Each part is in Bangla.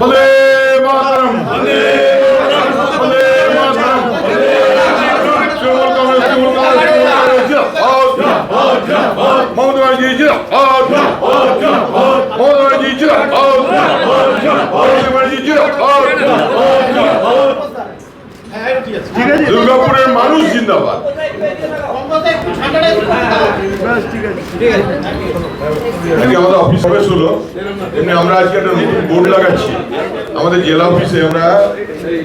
বন্দে মাতরম। বন্দে মাতরম তৃণমূল কংগ্রেস তৃণমূল কংগ্রেস মমতা ব্যানার্জি জিন্দাবাদ মমতা ব্যানার্জি জিন্দাবাদ মমতা ব্যানার্জি জিন্দাবাদ দুর্গাপুরের মানুষ জিন্দাবাদ। আজকে আমাদের অফিস হলো এমনি আমরা আজকে একটা নতুন বোর্ড লাগাচ্ছি। আমাদের জেলা অফিসে আমরা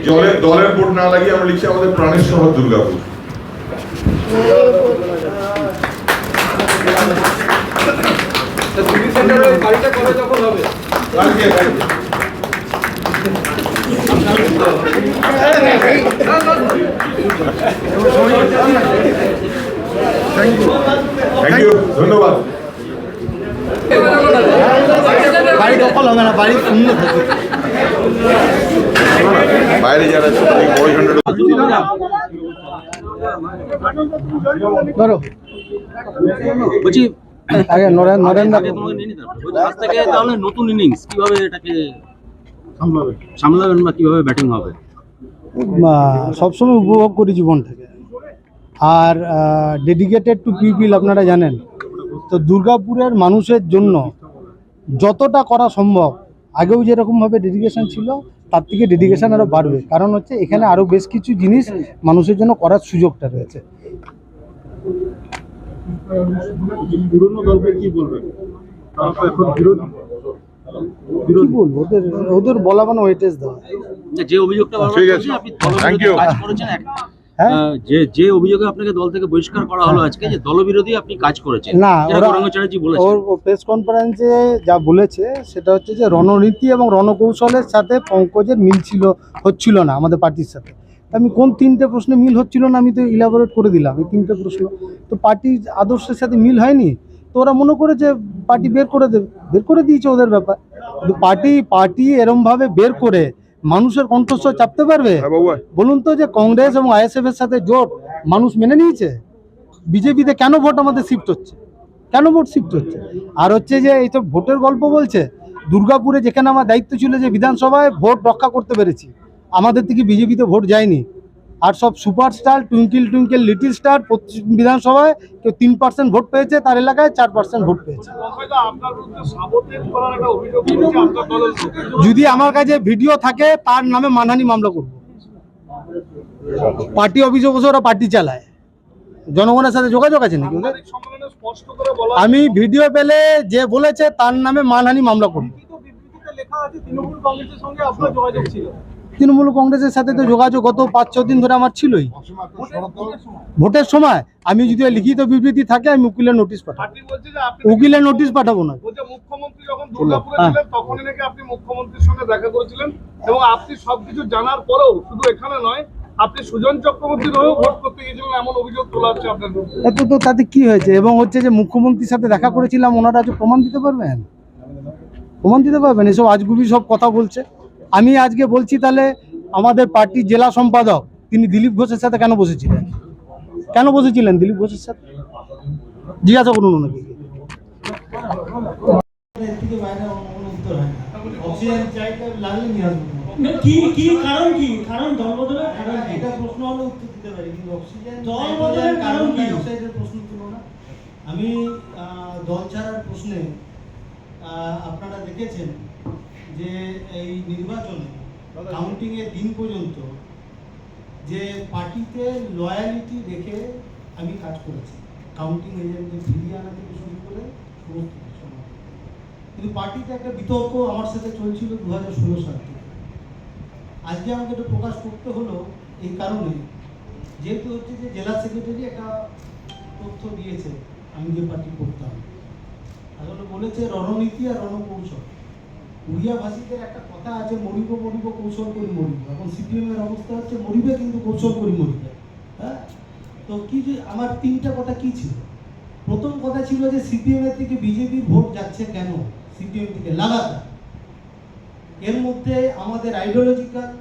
জলের দলের বোর্ড না লাগিয়ে আমরা লিখছি আমাদের প্রাণের শহর দুর্গাপুর। থ্যাংক ইউ ধন্যবাদ। বাড়ি হবে না বাইরে যারা ধরো। বলছি আগে নরেন থেকে তাহলে নতুন ইনিংস কীভাবে এটাকে সামলাবেন বা কীভাবে ব্যাটিং হবে? সবসময় উপভোগ করি জীবনটাকে আর ডেডিকেটেড টু পিপিল আপনারা জানেন। তো দুর্গাপুরের মানুষের জন্য যতটা করা সম্ভব আগেও যেরকমভাবে ডেডিকেশন ছিল তার থেকে ডেডিকেশন আরও বাড়বে। কারণ হচ্ছে এখানে আরও বেশ কিছু জিনিস মানুষের জন্য করার সুযোগটা রয়েছে। পুরনো দলকে কি বলবেন? তারা তো এখন বিরোধী। কি বলব? ওদের ওদের বলা মানে ওয়েটেজ দেওয়া। যে- যে অভিযোগটা ঠিক আছে। আপনি Thank you. কাজ করেছেন এক- হ্যাঁ? যে যে অভিযোগে আপনাকে দল থেকে বহিষ্কার করা হলো আজকে যে দলবিরোধী আপনি কাজ করেছেন। না ওর প্রেস কনফারেন্সে যা বলেছে সেটা হচ্ছে যে রণনীতি এবং রণকৌশলের সাথে পঙ্কজের মিল ছিল হচ্ছিল না আমাদের পার্টির সাথে। আমি কোন তিনটে প্রশ্নে মিল হচ্ছিল না আমি তো ইলাবোরেট করে দিলাম এই তিনটে প্রশ্ন। তো পার্টির আদর্শের সাথে মিল হয়নি? তো ওরা মনে করে যে পার্টি বের করে দেবে বের করে দিয়েছে ওদের ব্যাপার। কিন্তু পার্টি পার্টি এরমভাবে বের করে মানুষের কণ্ঠস্বর চাপতে পারবে? হ্যাঁ বলুন তো যে কংগ্রেস এবং আইএসএফ এর সাথে জোট মানুষ মেনে নিয়েছে? বিজেপিতে কেন ভোট আমাদের শিফট হচ্ছে? কেন ভোট শিফট হচ্ছে? আর হচ্ছে যে এই তো ভোটের গল্প বলছে দুর্গাপুরে যেখানে আমার দায়িত্ব ছিল যে বিধানসভায় ভোট রক্ষা করতে পেরেছি আমাদের থেকে বিজেপিতে ভোট যায়নি। আর সব superstar twinkle twinkle little star বিধানসভায় কেউ তিন পার্সেন্ট ভোট পেয়েছে, তার এলাকায় চার পার্সেন্ট ভোট পেয়েছে। যদি আমার কাছে ভিডিও থাকে, তার নামে মানহানি মামলা করব। পার্টি অফিসে বসে ওরা পার্টি চালায়। জনগণের সাথে যোগাযোগ আছে নাকি আমি ভিডিও পেলে যে বলেছে, তার নামে মানহানি মামলা করব। তৃণমূল কংগ্রেসের সাথে তো যোগাযোগ গত পাঁচ ছ দিন ধরে আমার ছিলই। ভোটের সময় আমি যদি লিখিত বিবৃতি থাকে আমি উকিলের নোটিশ পাঠাবো। উকিলের নোটিশ পাঠাবো না। হ্যাঁ। আপনি সুজন চক্রবর্তীর ভোট করতে গিয়েছিলেন এমন অভিযোগ তোলা হচ্ছে আপনার এত তো তাতে কি হয়েছে? এবং হচ্ছে যে মুখ্যমন্ত্রীর সাথে দেখা করেছিলাম ওনারা প্রমাণ দিতে পারবেন? প্রমাণ দিতে পারবেন? এসব আজগুবি সব কথা বলছে। আমি আজকে বলছি তাহলে আমাদের পার্টির জেলা সম্পাদক তিনি দিলীপ ঘোষের সাথে কেন বসেছিলেন? কেন বসেছিলেন দিলীপ ঘোষের সাথে? জিজ্ঞাসা করুন ওনাকে। কি কি কারণ কি? কারণ দল বদলের কারণ কি? প্রশ্ন হলে উত্তর দিতে পারি কিন্তু অক্সিজেন দল বদলের কারণ কি? প্রশ্ন তুলো না। আমি দল ছাড়ার প্রশ্নে আপনারা দেখেছেন যে এই নির্বাচনে কাউন্টিং এর দিন পর্যন্ত যে পার্টিতে লয়ালিটি রেখে আমি কাজ করেছি। কাউন্টিং এজেন্টকে ফিরিয়ে আনা থেকে শুরু করে সমস্ত কিন্তু পার্টিতে একটা বিতর্ক আমার সাথে চলছিল দু হাজার ষোলো সাল থেকে। আজকে আমাকে এটা প্রকাশ করতে হলো এই কারণে, যেহেতু হচ্ছে যে জেলা সেক্রেটারি একটা তথ্য দিয়েছে, আমি যে পার্টি করতাম। আসলে বলেছে রণনীতি আর রণকৌশল। উড়িয়া ভাষীদের একটা কথা আছে, মরিব মরিব, কৌশল করি মরিব। এখন সিপিএম এর অবস্থা হচ্ছে, মরিবে কিন্তু কৌশল করি মরিবে। হ্যাঁ? তো কি যে, আমার তিনটা কথা কি ছিল? প্রথম কথা ছিল যে সিপিএম এর থেকে বিজেপির ভোট যাচ্ছে কেন? সিপিএম থেকে লাগাতার। এর মধ্যে আমাদের আইডিওলজিক্যাল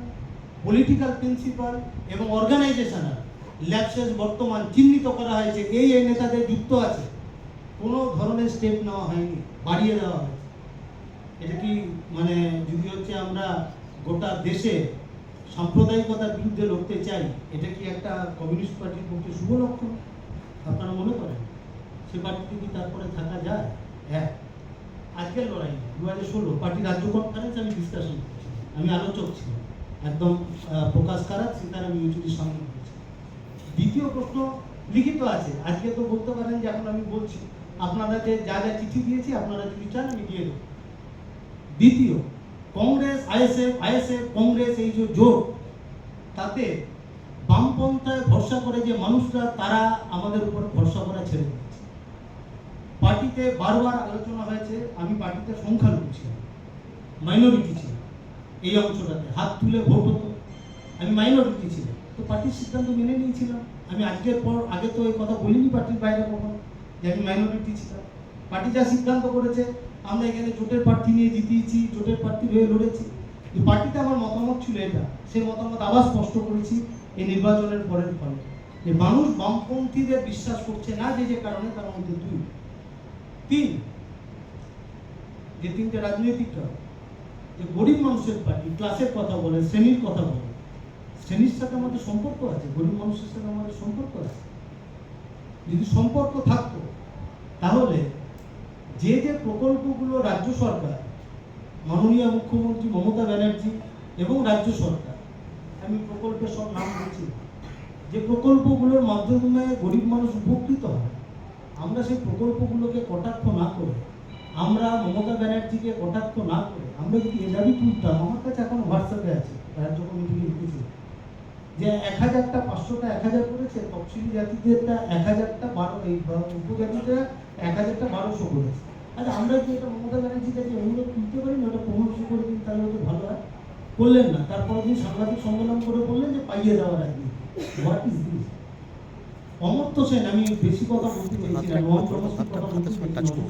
পলিটিক্যাল প্রিন্সিপাল এবং অর্গানাইজেশনাল ল্যাপসেস বর্তমান চিহ্নিত করা হয়েছে। এই এই নেতাদের যুক্ত আছে। কোনো ধরনের স্টেপ নেওয়া হয়নি, বাড়িয়ে দেওয়া হয়েছে। এটা কি মানে যদি হচ্ছে আমরা গোটা দেশে সাম্প্রদায়িকতার বিরুদ্ধে লড়তে চাই, এটা কি একটা কমিউনিস্ট পার্টির পক্ষে শুভ লক্ষণ? আপনারা মনে করেন? সে পার্টিতে কি তারপরে থাকা যায়? হ্যাঁ। আজকের লড়াই দু হাজার ষোলো পার্টি রাজ্য কনফারেন্স আমি ডিসকাশন আমি আলোচক ছিলাম। একদম প্রকাশ কারাত সীতারাম ইউচুরির সঙ্গে করেছি দ্বিতীয় প্রশ্ন লিখিত আছে। আজকে তো বলতে পারেন যে এখন আমি বলছি। আপনারা যে যা যা চিঠি দিয়েছি, আপনারা যদি চান, আমি দিয়ে দেবো। দ্বিতীয়, কংগ্রেস, আইএসএফ আইএসএফ, কংগ্রেস, এই যে জোট, তাতে বামপন্থায় ভরসা করে যে মানুষরা, তারা আমাদের উপর ভরসা করা ছেড়ে দিয়েছে পার্টিতে বারবার আলোচনা হয়েছে, আমি পার্টিতে সংখ্যালঘু ছিলাম মাইনরিটি ছিলাম এই অংশটাতে, হাত তুলে ভোট হতো। আমি মাইনরিটি ছিলাম, তো পার্টির সিদ্ধান্ত মেনে নিয়েছিলাম। আমি আজকের পর, আগে তো এই কথা বলিনি পার্টির বাইরে কখনো, যে আমি মাইনরিটি ছিলাম। পার্টি যা সিদ্ধান্ত করেছে আমরা এখানে জোটের প্রার্থী নিয়ে জিতিয়েছি, জোটের প্রার্থী হয়ে লড়েছি। পার্টিতে আমার মতামত ছিল এটা সেই মতামত আবার স্পষ্ট করেছি এই নির্বাচনের পরের ফলে। যে মানুষ বামপন্থীদের বিশ্বাস করছে না যে যে কারণে তার মধ্যে দুই। তিন, যে তিনটে রাজনৈতিক যে গরিব মানুষের পার্টি ক্লাসের কথা বলে শ্রেণির কথা বলে শ্রেণির সাথে আমাদের সম্পর্ক আছে, গরিব মানুষের সাথে আমাদের সম্পর্ক আছে। যদি সম্পর্ক থাকতো, তাহলে যে যে প্রকল্পগুলো রাজ্য সরকার, মাননীয় মুখ্যমন্ত্রী মমতা ব্যানার্জি এবং রাজ্য সরকার, আমি প্রকল্পের সব নাম বলছি, যে প্রকল্পগুলোর মাধ্যমে গরিব মানুষ উপকৃত হয়, আমরা সেই প্রকল্পগুলোকে কটাক্ষ না করে, আমরা মমতা ব্যানার্জিকে কটাক্ষ না করে, আমরা যদি এ তুলতাম আমার কাছে এখন হোয়াটসঅ্যাপে আছে রাজ্য কমিটিকে লিখেছি, যে এক হাজারটা পাঁচশোটা এক হাজার করেছে, তফসিলি জাতিদেরটা এক হাজারটা বারো উপজাতিটা এক হাজারটা বারোশো করেছে। আচ্ছা আমরা কি এটা মমতা ব্যানার্জির কাছে অনুরোধ তুলতে পারি না? ওটা পনেরোশো করে দিন তাহলে তো ভালো হয়। করলেন না। তারপর দিন সাংবাদিক সম্মেলন করে বললেন যে পাইয়ে দেওয়ার আগে। What is this Amartya Sen আমি বেশি কথা বলতে চাইছি না। নন ডোমেস্টিক কথা বলতে চাইছি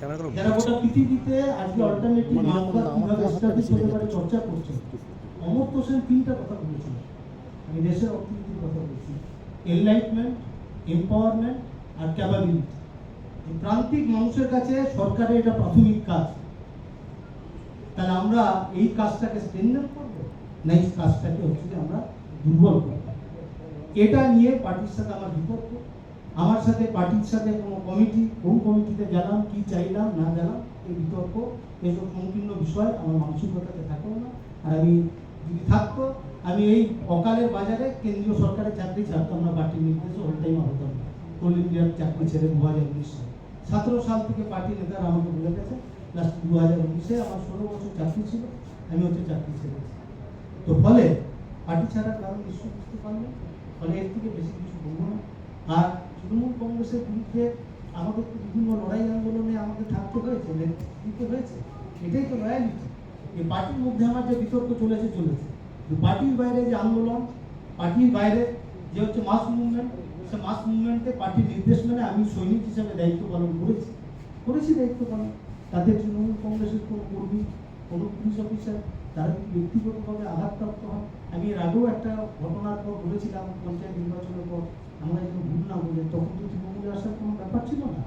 যারা গোটা পৃথিবীতে আজকে অল্টারনেটিভ মামলা কীভাবে এস্টাবলিশ হতে পারে চর্চা করছেন অমর্ত্য সেন তিনটা কথা বলেছেন। আমি দেশের অর্থনীতির কথা বলছি। এনলাইটমেন্ট এম্পাওয়ারমেন্ট আর ক্যাপাবিলিটি প্রান্তিক মানুষের কাছে সরকারের এটা প্রাথমিক কাজ। তাহলে আমরা এই কাজটাকে স্ট্রেন্থেন করব? না এই কাজটাকে হচ্ছে যে আমরা দুর্বল করব? এটা নিয়ে পার্টির সাথে আমার বিতর্ক। আমার সাথে পার্টির সাথে কোনো কমিটি কোন কমিটিতে গেলাম, কি চাইলাম, না গেলাম, এই বিতর্ক, এসব সংকীর্ণ বিষয় আমার মানসিকতাতে থাকল না। আর আমি যদি থাকতো, আমি এই অকালের বাজারে কেন্দ্রীয় সরকারের চাকরি ছাড়তাম না পার্টির নির্দেশে অল টাইম হতাম অল ইন্ডিয়ার চাকরি ছেড়ে দু হাজার উনিশ সালে সতেরো সাল থেকে পার্টি নেতারা আমাকে বলে গেছে লাস্ট দু হাজার উনিশে আমার ষোলো বছর চাকরি ছিল, আমি হচ্ছে চাকরি ছেড়েছি তো ফলে পার্টি ছাড়া কারণ নিশ্চয়ই বুঝতে পারলেন ফলে এর থেকে বেশি কিছু বলব না। আর তৃণমূল কংগ্রেসের বিরুদ্ধে আমাদের তো বিভিন্ন লড়াই আন্দোলনে আমাকে থাকতে হয়েছে দিতে হয়েছে, এটাই তো রয়্যালিটি এই পার্টির মধ্যে আমার যে বিতর্ক চলেছে চলেছে। পার্টির বাইরে যে আন্দোলন, পার্টির বাইরে যে হচ্ছে মাস মুভমেন্ট সে মাস মুভমেন্টে পার্টির নির্দেশ মেনে আমি সৈনিক হিসেবে দায়িত্ব পালন করেছি। করেছি দায়িত্ব পালন। তাতে তৃণমূল কংগ্রেসের কোনো কর্মী, কোনো পুলিশ অফিসার তারা ব্যক্তিগতভাবে আঘাতপ্রাপ্ত হয় আমি এর আগেও একটা ঘটনার পর বলেছিলাম, পঞ্চায়েত নির্বাচনের পর, আমরা যেন ভুল না বলে তখন তো তৃণমূলে আসার কোনো ব্যাপার ছিল না।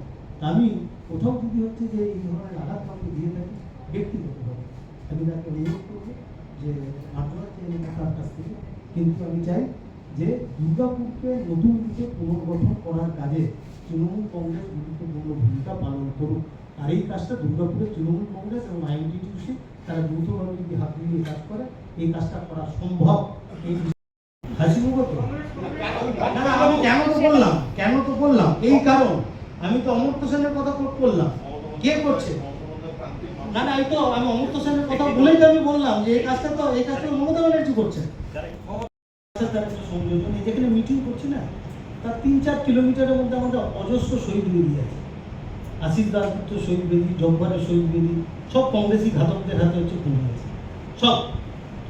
আমি কোথাও যদি হচ্ছে যে এই ধরনের আঘাত আমাকে দিয়ে থাকি, ব্যক্তিগতভাবে, আমি তাকে অনুরোধ করব যে তার কাছ থেকে। কিন্তু আমি চাই যে দুর্গাপুরকে নতুন রূপে পুনর্গঠন করার কাজে তৃণমূল কংগ্রেস গুরুত্বপূর্ণ ভূমিকা পালন করুক। আর এই কাজটা দুর্গাপুরের তৃণমূল কংগ্রেস এবং আইএনটিটিউসি তারা যৌথভাবে যদি হাত মিলিয়ে কাজ করে। এই কাজটা করা সম্ভব। এই আমি কেন তো বললাম? কেন তো বললাম? এই কারণ। আমি তো অমর্ত্য সেনের কথা কোট কে করছে? না না, এই তো আমি অমর্ত্য সেনের কথা বলেই তো আমি বললাম যে এই কাজটা তো এই কাজটা মমতা ব্যানার্জি করছে তার একটা সংযোজন এই যেখানে মিটিং করছি না তার তিন চার কিলোমিটারের মধ্যে আমাদের অজস্র শহীদ বেদি আছে। আশিস দাসগুপ্ত শহীদ বেদি জব্বারের শহীদ বেদি সব কংগ্রেসি ঘাতকদের হাতে হচ্ছে খুন হয়েছে। সব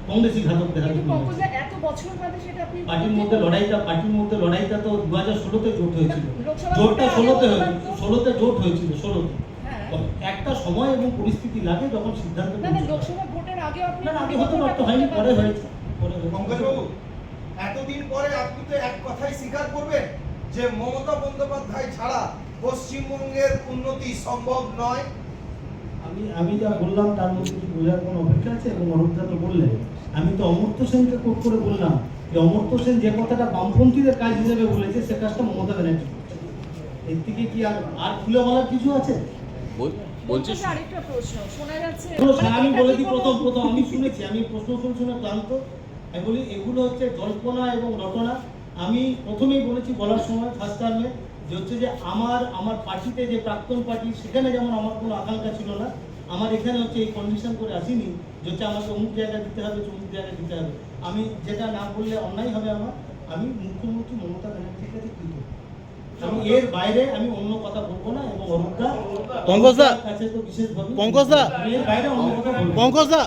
কংগ্রেসি ঘাতকদের হাতে খুন হয়েছে। পঙ্কজদা এত বছর বাদে সেটা আপনি পার্টির মধ্যে লড়াইটা পার্টির মধ্যে লড়াইটা তো দু হাজার ষোলোতে জোট হয়েছিল। জোটটা ষোলোতে হয়েছিল ষোলোতে জোট হয়েছিল ষোলোতে। হ্যাঁ। একটা সময় এবং পরিস্থিতি লাগে যখন সিদ্ধান্ত। লোকসভা ভোটের না, আগে হতে পারতো হয়নি পরে হয়েছে। পরে হয়েছে। এতদিন পরে আপনি তো এক কথাই স্বীকার করবেন যে মমতা বন্দ্যোপাধ্যায় ছাড়া পশ্চিমবঙ্গের উন্নতি সম্ভব নয়। আমি আমি যা বললাম তার মধ্যে কি বোঝার কোনো অপেক্ষা আছে? এবং অরূপদা তো বললেন আমি তো অমর্ত্য সেনকে কোট করে বললাম যে অমর্ত্য সেন যে কথাটা বামপন্থীদের কাজ হিসেবে বলেছে সে কাজটা মমতা ব্যানার্জি এর থেকে কি আর আর খুলে বলার কিছু আছে? বলছি বলছি আরেকটা প্রশ্ন শোনা যাচ্ছে মানে আমি বলে দিই প্রথম প্রথম আমি শুনেছি আমি প্রশ্ন শুনে শুনে ক্লান্ত। আমি বলি এগুলো হচ্ছে জল্পনা এবং রটনা। আমি প্রথমেই বলেছি বলার সময় ফার্স্ট টার্মে যে হচ্ছে যে আমার আমার পার্টিতে যে প্রাক্তন পার্টি সেখানে যেমন আমার কোনো আকাঙ্ক্ষা ছিল না আমার এখানে হচ্ছে এই কন্ডিশন করে আসিনি যে হচ্ছে আমাকে অমুক জায়গায় দিতে হবে অমুক জায়গায় দিতে হবে। আমি যেটা না বললে অন্যায় হবে আমার আমি মুখ্যমন্ত্রী মমতা ব্যানার্জির কাছে কৃতজ্ঞ। আমি এর বাইরে আমি অন্য কথা বলব না এবং অরূপদা পঙ্কজদা, কাছে তো বিশেষভাবে পঙ্কজদা, এর বাইরে অন্য কথা বলব। পঙ্কজদা